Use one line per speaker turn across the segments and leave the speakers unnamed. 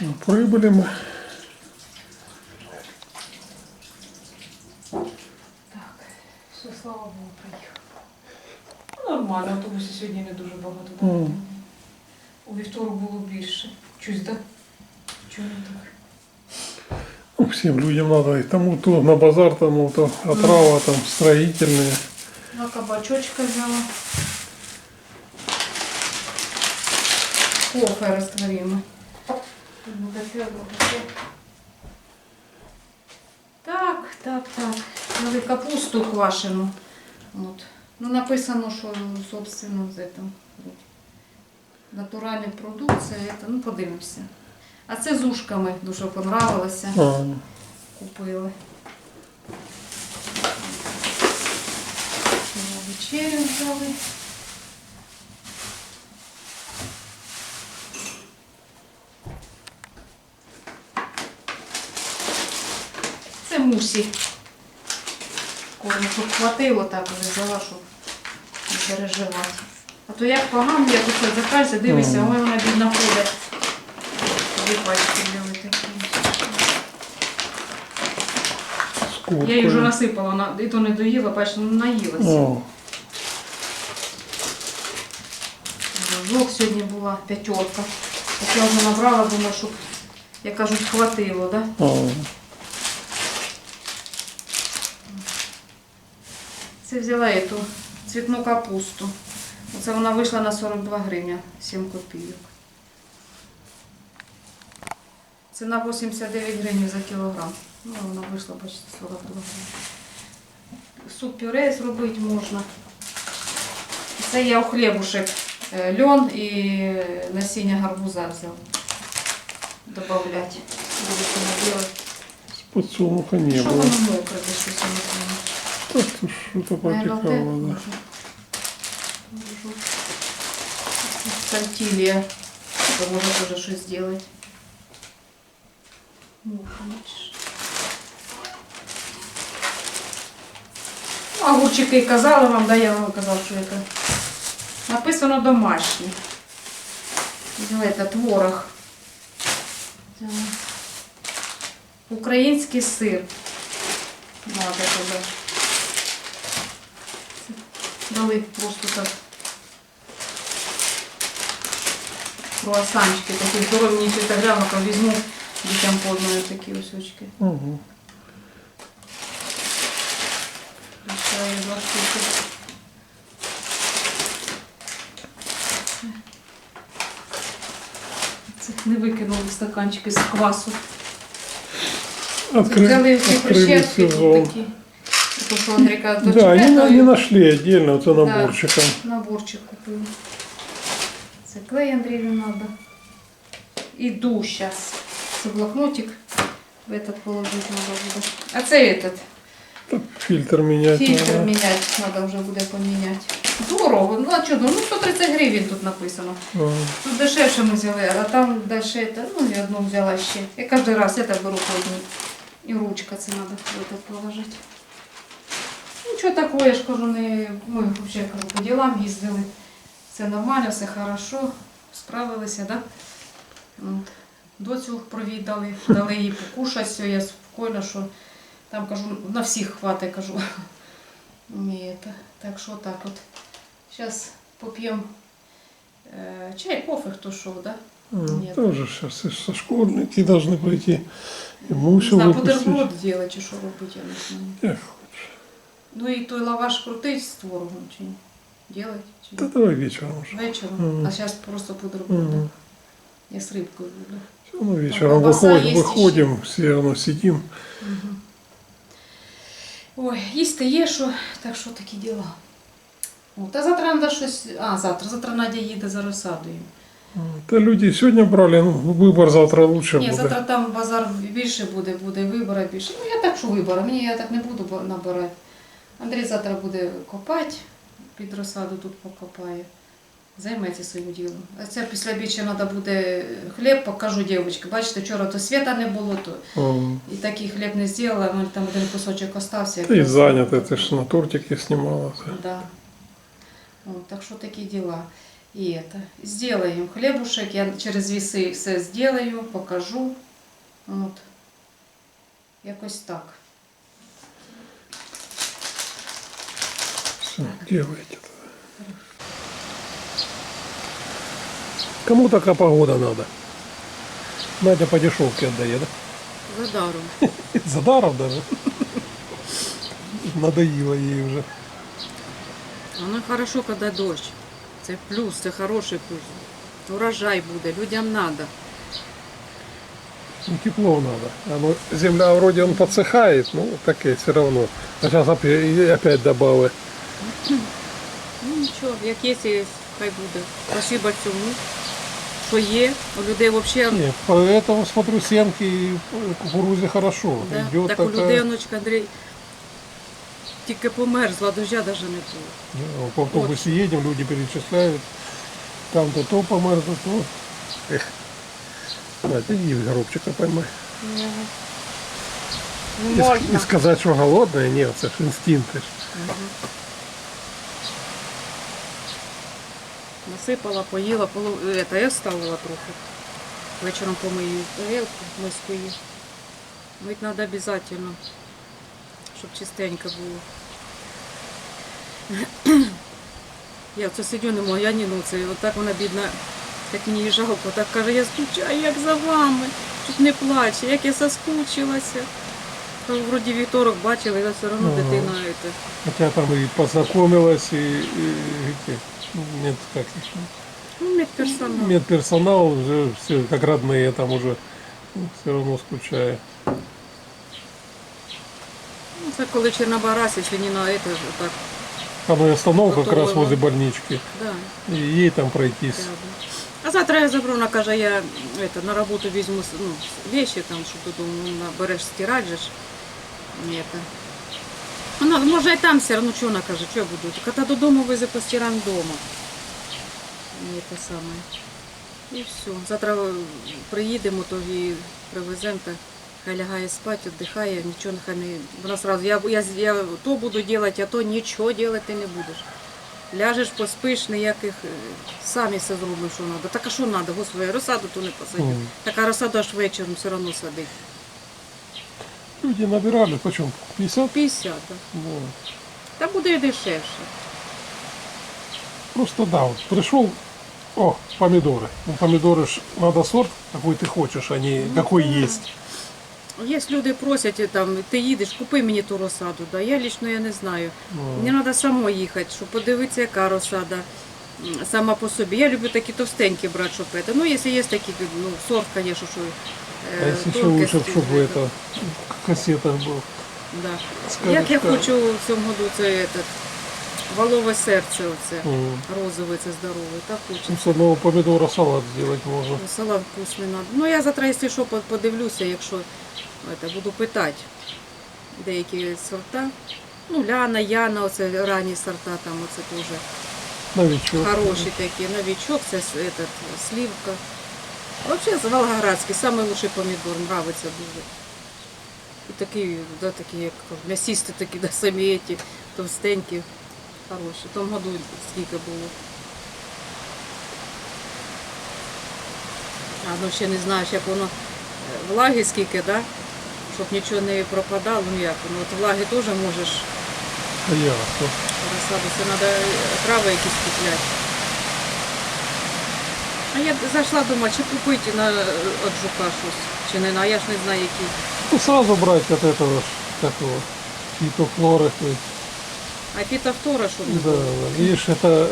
Ну, Прибыли мы.
Так, все, слава Богу, приїхав. Ну, нормально, автобусів сьогодні не дуже багато. да?
Мгм.
У вівторок було більше. Чусь, так? Чому так?
Ну, всем людям надо и тому то на базар, тому то отрава, там строительные.
Два кабачочка взяла. Кофе растворимый. Ну, ну. Так, так, так. Взяли капусту квашену. От. Ну, написано, що, собственно, з этом. Натуральна продукція, это, ну подивимося. А це з ушками дуже понравилося.
А,
Купили. Вечерю взяли. Це мусі. Корму, щоб хватило, так вже взяла, щоб не переживати. А то як погано, я тут закальця, дивишся,
Мгм.
ой, вона бідна ходить. Дві пачки взяли такі. Я її вже насипала, на- і то не доїла, бачиш, ну, наїлася.
О,
Жок сьогодні була п'ятерка. Так я вже набрала, думаю, щоб, як кажуть, хватило, да?
о,
Це взяла я ту цвітну капусту. Оце вона вийшла на 42 гривня, 7 копійок. Це на 89 гривень за кілограм. Ну, вона вийшла, бачите, 42 гривні. Суп пюре зробити можна. Це я у хлібушек е, льон і насіння гарбуза взяв. Добавлять. Буду це робити.
не
Що воно мокре, де щось не знаю.
Так то что-то
Наверно, те
потекало, да.
можна. Можу. Тортилья. То можно тоже что сделать. Ну, бачиш. Ну, Огурчики казали вам, да, я вам казав, що це. Написано домашнє. Взяла это творог. Взяла. Український сир. Надо туди. Дали просто так. Круасанчики такі здорові фотографика візьму дітям по одної такі ось очки.
Угу.
Ще два штуки. Не викинули стаканчики з квасу. Взяли ці прищепки такі То, що Андрійка до
Да, они, на-
чіпетою.
они нашли отдельно вот за
Да.
наборчиком.
Наборчик купили. Це клей Андрію надо. Іду зараз. Це блокнотик. В этот положить надо буде. А це этот.
Так, фильтр менять
Фільтр
надо.
міняти треба вже буде поміняти. Дорого. Ну а чого? Ну 130 гривень тут написано.
А,
Тут дешевше ми взяли, а там далі, це, ну я одну взяла ще. Я кожен раз це беру по одній. І ручка це треба в этот положити. Нічого такого, я ж кажу, не, ми взагалі кажу, по ділам їздили. Все нормально, все хорошо, справилися, да? От. Доцю провідали, дали їй покушати, все, я спокійно, що там кажу, на всіх хватить, кажу. Ні, это, так що так от. Зараз поп'ємо е, чай, кофе, хто що, да?
м,
Нет.
Тоже сейчас со школьники должны пойти. И
Не
мусор
знаю,
выпустить.
бутерброд делать чи що робити, я не знаю.
Эх,
Ну і той лаваш крутить з творогом чи ні? Делать? Чи
Да
ні?
давай вечером уже.
Вечором.
Мгм.
А зараз просто бутерброд.
Мгм.
да? Я з рибкою буду.
Всё равно вечером
колбаса
выходим,
есть
выходим, все равно сидим.
Мгм. Ой, їсти є що, так що такі діла. О, та завтра треба щось. А, завтра. Завтра Надя їде за розсадою.
Да люди сегодня брали, ну, выбор завтра лучше
Ні,
будет.
завтра там базар більше буде, буде вибора більше. Ну я так що вибора, мені я так не буду ба- набирати. Андрій завтра буде копати, під розсаду тут покопає. Займеться своїм ділом. А це після біччя треба буде хліб, покажу дівчатки. Бачите, вчора то світа не було, то
М.
і такий хліб не зробила, мене там один кусочок остався.
Ты
якраз.
занята, ты ж на тортике снимала.
Да. От, так що такі діла.
И это, сделаем хлебушек, я через весы все сделаю, покажу. От. Якось так.
Все, делайте. Кому такая погода надо? Надя по дешевке отдает, да?
За даром.
За даром даже. Надоело ей уже.
Воно хорошо, коли дощ. Це плюс, це хороший плюс. Урожай буде, людям треба.
Ну, тепло надо. Оно, земля вроде он подсыхает, ну такие все равно. А сейчас опять, опять добавы.
Ну нічого, як є, є, хай буде. Спасибо цьому, що є. У людей взагалі
Не, поэтому смотрю семки и кукурузе хорошо.
да,
Идет
так у
такая-
людей, онучка Андрій, тільки померзла, дождя навіть не було.
Ну, По автобусе едем, люди перечисляют. Там-то то померзло, то. Эх. На, ты иди горобчика поймай.
Не
И,
можна.
ск- и сказать, что голодная, нет, это ж инстинкты. ж.
Насипала, поїла, полу... это, я ставила трохи. Вечором помию тарелку, миску її. Мить треба обов'язково, щоб чистенько було. Я це сидю, не можу, я не ну це. Отак вона бідна, як мені жалко, так каже, я скучаю, як за вами. Чуть не плаче, як я соскучилася. Кажу, Вроді вівторок бачила, але все одно
Ага.
дитина. Это,
Хотя там и познакомилась, и, и эти, ну, мед, как их,
ну, медперсонал.
медперсонал уже все как родные там уже все равно скучаю.
Ну, Це коли Чорнобарас, якщо не на это, так,
Там и остановка как раз
Готовила.
возле больнички.
да.
И ей там пройтись.
рядом. А завтра я заберу, вона каже, я это, на роботу візьму ну, вещи, там, щоб додому вона береш стирати же ж. Это. Вона, може і там все одно, що вона каже, що я буду. Коли додому везе постираємо вдома. І те саме. І все. Завтра е, приїдемо, то і привеземо, та хай лягає спати, віддихає, нічого нехай не. Вона сразу, я, я, я то буду робити, а то нічого робити не будеш. Ляжеш, поспиш, ніяких е, самі все зробимо, що треба. Так а що треба, господи, розсаду то не посадив.
Мгм.
Така розсада аж вечором все одно садить.
Люди набирали, почем? 50?
50, да.
Ну,
Та буде і дешевше.
Просто да, вот пришел, о, помидоры. Ну, помидоры ж надо сорт, какой ты хочешь, а не какой есть.
Є люди просять, е, там, ти їдеш, купи мені ту розсаду. Да. Я лічно я не знаю.
Ну,
Мені треба само їхати, щоб подивитися, яка розсада м, сама по собі. Я люблю такі товстенькі брати, щоб це. Ну, якщо є такі, ну, сорт, звісно, що.
а
е,
если еще
тонкості,
лучше, чтобы
е,
это кассета был.
Да.
Скажеш,
Як я
так.
хочу в цьому году це этот, валове серце, оце,
М.
розове, це здорове, так
Ну,
хочеться.
с одного помидора салат сделать можно.
Салат вкусний надо. Ну я завтра, якщо що, по- подивлюся, якщо это, буду питати деякі сорта. Ну, Ляна, Яна, оце ранні сорта, там оце теж
Новичок.
хороші такі. Новичок, це с- этот, сливка. Взагалі, Волгоградський, найкращий помідор, нравиться дуже. І такий, да, такі, як м'ясисті такі, да, самі ті, товстенькі, хороші. В тому году скільки було. А ну ще не знаєш, як воно е, влаги скільки, да? щоб нічого не пропадало, ну як воно. От влаги теж можеш
А ясно.
розсаду, це треба трави якісь купляти. А я зайшла думаю, чи купити на від жука щось, чи не, на- а я ж не знаю, які.
Ну, сразу брать от этого ж, такого фитофлоры. то есть,
А фітофтора, що не
Да,
було?
да. видишь, это,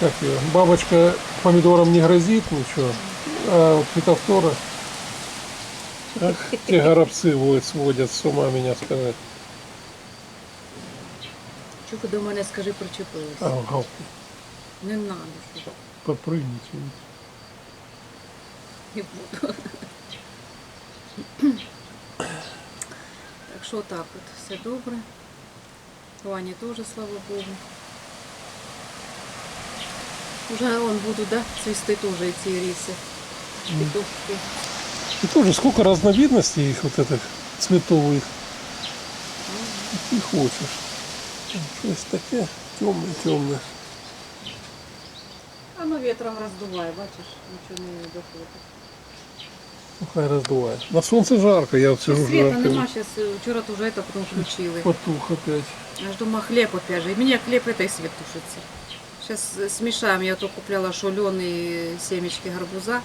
как ее, бабочка помидорам не грозит ничего, а вот фитофтора, ах, те горобцы вот сводят с ума меня сказать.
Чого до мене скажи причепилися?
А, гав,
Не треба, що
подпрыгните.
не буду. Так що так от, все добре. Вані теж, слава Богу. Уже он буду, да, цвісти теж і ці ріси. Петушки.
И тоже сколько разновидностей их вот этих цветовых. И хочешь. Что есть такие темные-темные.
воно вітром роздуває, бачиш, нічого не доходить.
Ну, хай роздуває. На сонце жарко, я от сижу
Света
жарко.
нема, сейчас вчора тоже это потом включили.
Потух опять.
Я ж думаю, хлеб опять же. И меня хлеб этой свет тушится. Сейчас смешаем. Я то купляла шаленые семечки гарбуза.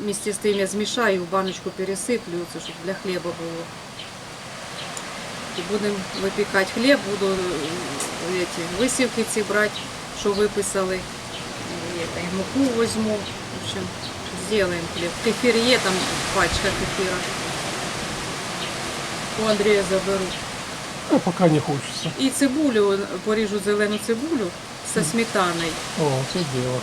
Вместе с тем я смешаю, в баночку пересыплю, чтобы для хлеба было. И будем выпекать хлеб, буду э, эти высевки ці брать, что выписали. И, это, и муку возьму. В общем, сделаем хлеб. Кефир є, там пачка кефира. У Андрея заберу.
А пока не хочется.
І цибулю, поріжу зелену цибулю зі сметаною
О, це дело.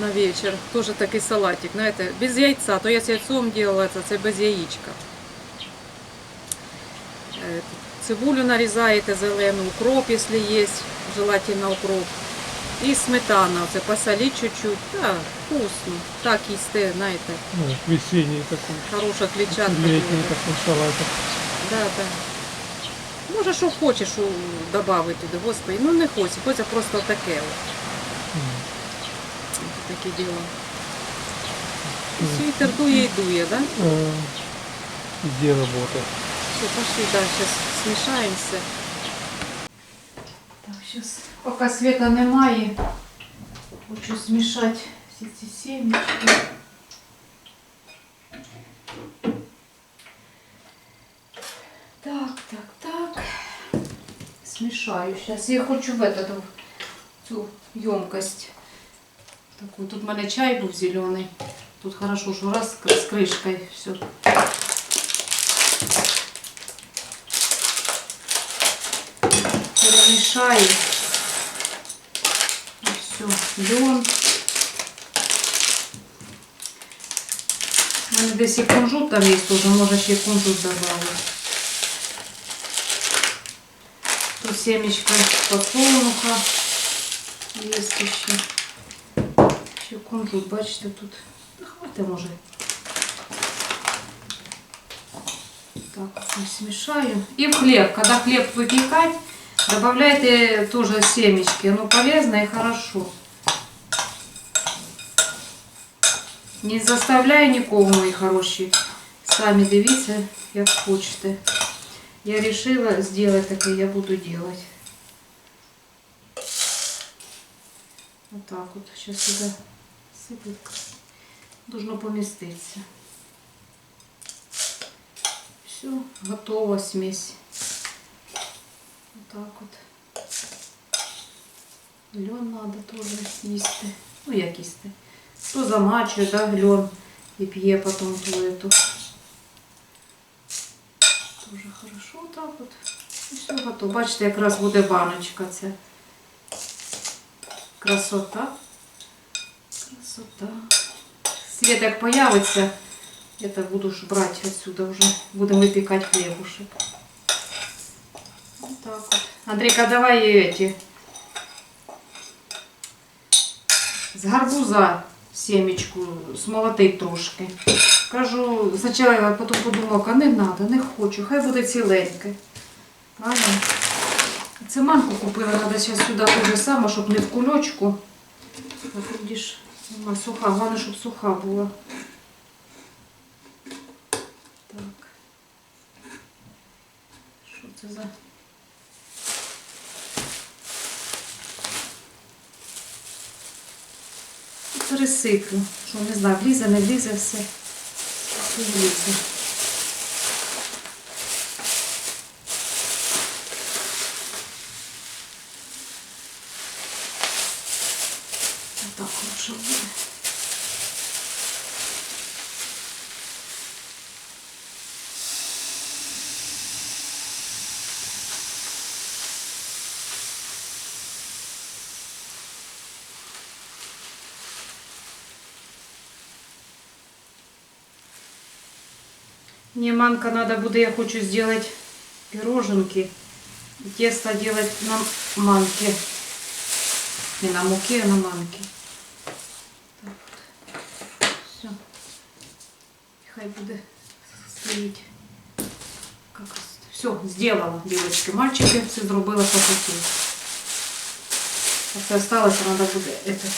на вечір. Тоже такий салатик, знаєте, без яйця. То я з яйцом делала, це, це без яєчка. Е, Цибулю нарізаєте зелену, укроп, якщо є, желательно укроп. І сметана, оце посоліть чуть-чуть. Так, вкусно. Так їсти, знаєте,
Ну, весенний такой.
хороша клітчатка.
Летний
буде.
такой салатик.
Да, да. Може, що хочеш додати туди, господи, ну не хочеться, хочеться просто таке. Это такі діла. Світер дує і дує, да?
Э, Где работа?
Все, пошли, да, сейчас смешаемся.
Так, сейчас, пока света немає, хочу смешать всі ці семечки. Так, так, так. Смешаю сейчас. Я хочу в этот, в цю емкость. Таку. Тут в мене чай був зелений. Тут хорошо, що раз з кришкою все. Перемішаю. І все, льон. У мене десь і кунжут там є теж, може ще й кунжут додати. Тут семечко подсолнуха є ще. Ще кунжут, бачите, тут. Та хватить може. Так, вот смешаю. И в хлеб. Когда хлеб выпекать, добавляйте тоже семечки. Оно полезно и хорошо. Не заставляй нікого, мої хороші. Самі дивіться, як хочете. Я решила сделать таке, я буду делать. Вот так вот. Сейчас сюда сыпать. Должно поместиться. Все, готова смесь. Вот так вот. Льон надо тоже їсти. Ну, як їсти. Хто замачує, да, льон і п'є потім ту эту. Тоже хорошо так от. І все готово. Бачите, якраз буде баночка ця. Красота. Красота. Свет як появиться, это буду ж брать отсюда уже. Будем выпекать хлебушек. Вот так вот. Андрейка, давай эти. З гарбуза семечку смолотить трошки. Кажу, спочатку я потім подумала, а не треба, не хочу, хай буде ціленьке. Правильно? Це манку купила, треба зараз сюди те же саме, щоб не в кульочку. Так, видиш, вона суха, головне, щоб суха була. Так. Що це за... Пересиплю, що не знаю, влізе, не влізе все. Влізе. Мне манка надо будет, я хочу сделать пироженки. Тесто делать на манке. Не на муке, а на манке. Так. Все. Хай буде стоїть. Все, сделала, девочки, мальчики, все зробила по. А це осталось, надо буде этот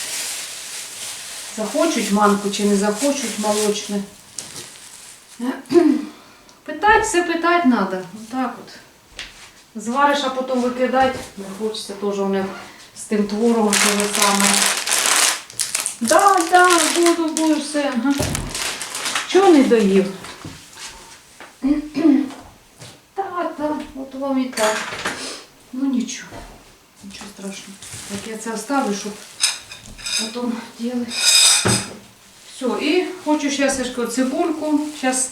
захочуть манку чи не захочуть молочне. Питать, все питать треба. Отак от. Звариш, а потім викидати. Не хочеться теж у них з тим творогом те же саме. Да, да, буду, буду все. Ага. Чого не доїв? Так, так, от вам і так. Ну нічого. Нічого страшного. Так я це оставлю, щоб потім делать. Все, і хочу зараз ж цибульку. Зараз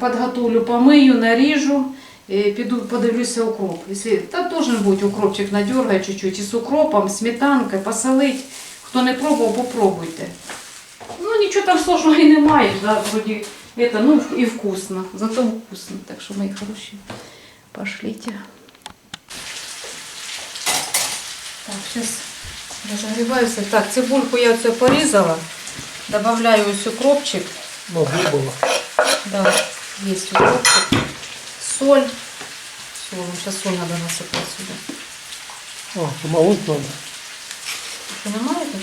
подготовлю, помию, наріжу. Піду подивлюся укроп. Якщо, та должен бути укропчик надергай чуть-чуть. І з укропом, сметанкою, посолить. Хто не пробував, попробуйте. Ну нічого там сложного і немає. Да, вроді, это, ну і вкусно. Зато вкусно. Так що, мої хороші, пошлите. Так, сейчас разогреваюся. Так, цибульку я все порізала. Добавляю укропчик.
Ну, было.
Да, есть укропчик. Соль. Соль. Сейчас соль надо насыпать сюда.
А, помолоть надо.
Что, немає тут?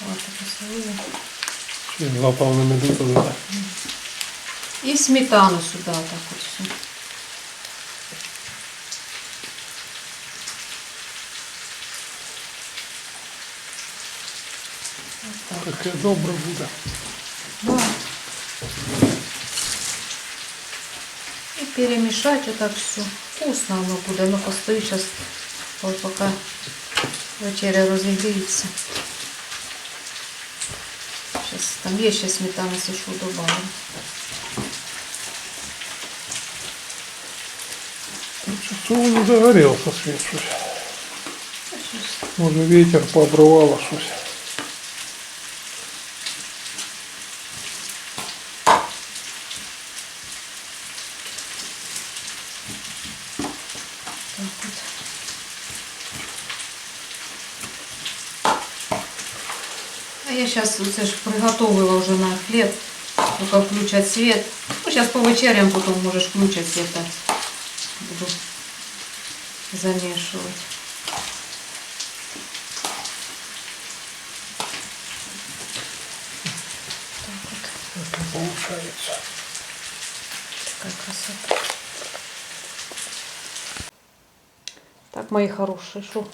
Ладно, посолила.
Чи Завтра вони не йдуть туди.
И сметану сюда так вот всю. Вот так.
Таке добре буде.
Да. И перемешать вот так все. Вкусно оно будет. Ну, постою сейчас, пока вечеря розігріється. Сейчас там є ще сметана, если что, добавим.
Що не загорелся світ щось.
А щас.
Може ветер пообривало щось.
Так от. А я сейчас це ж приготовила уже на хлеб. Только включать свет. Ну, сейчас по вечерям потом можешь включать свет. так. Буду замешивать. Так вот.
Таке получається.
Такая красота. Так, мои хорошие, что?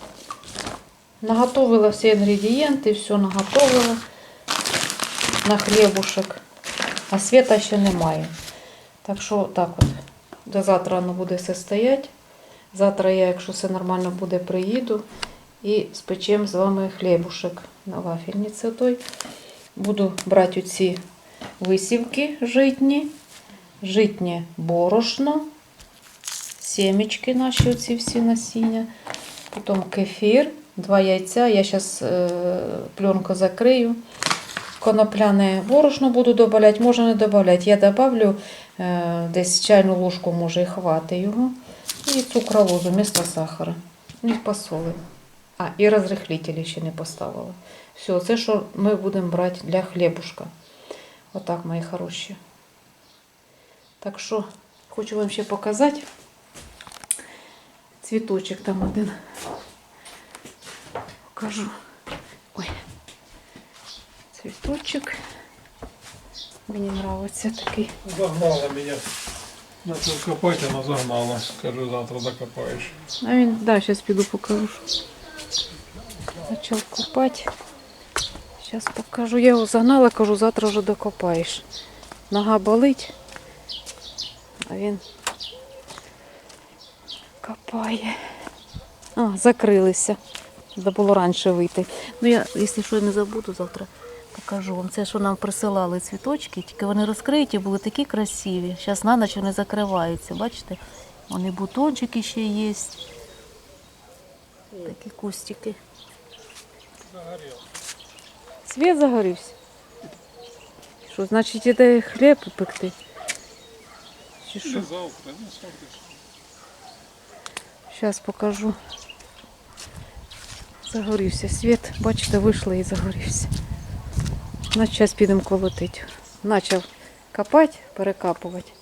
Наготовила все ингредиенты, все наготовила на хлебушек. А света ще немає. Так що так от. До завтра воно буде все стоять. Завтра я, якщо все нормально буде, приїду і спечемо з вами хлібушек на вафельниці той. Буду брати оці висівки житні, житнє борошно, сімечки наші оці всі насіння, потім кефір, два яйця. Я зараз е, пленку закрию. Конопляне борошно буду додавати, можна не додавати. Я добавлю е, десь чайну ложку, може і хвати його. І цукровозу вместо сахара. І посолимо. А, і розрихлителі ще не поставила. Все, це що ми будемо брати для хлібушка. Отак, мої хороші. Так що, хочу вам ще показати. Цвіточок там один. Покажу. Ой. Цвіточок. Мені подобається такий.
Загнала мене. Начал копать, она загнала. Скажу, завтра докопаешь.
А він, да, зараз піду покажу. Почав копати. Зараз покажу. Я його загнала, кажу, завтра вже докопаєш. Нога болить, а він копає. А, закрилися. Треба було раніше вийти. Ну я, якщо що не забуду, завтра покажу вам. Це що нам присилали цвіточки, тільки вони розкриті, були такі красиві. Зараз на ніч вони закриваються. Бачите? Вони бутончики ще є. Такі кустики. Світ загорівся. Що, значить, іде хліб пекти? Чи що?
завтра, ну.
Зараз покажу. Загорівся світ. Бачите, вийшли і загорівся. Значить, зараз підемо колотити. Почав копати, перекапувати.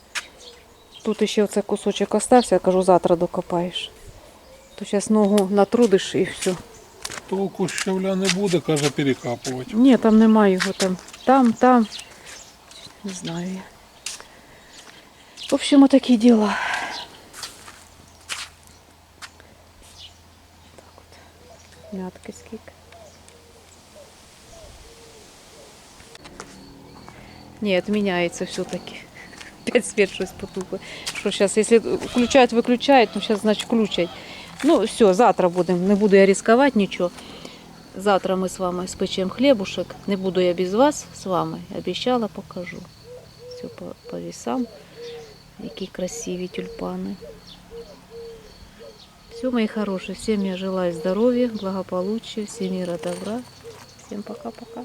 Тут ще оце кусочок остався, я кажу, завтра докопаєш. То зараз ногу натрудиш і все.
Толку щавля не буде, каже, перекапувати.
Ні, там немає його там. Там, там. Не знаю я. В общем, отакі діла. Так от. Мятки скільки. Ні, відміняється все-таки. Опять свет щось потупе. Що зараз, якщо включають, виключають, ну зараз, значить, включать. Ну, все, завтра будемо. Не буду я ризикувати нічого. Завтра ми з вами спечемо хлібушек. Не буду я без вас з вами. Обіцяла, покажу. Все по, по весам. Які красиві тюльпани. Все, мои хорошие, всем я желаю здоровья, благополучия, всем мира, добра. Всем пока-пока.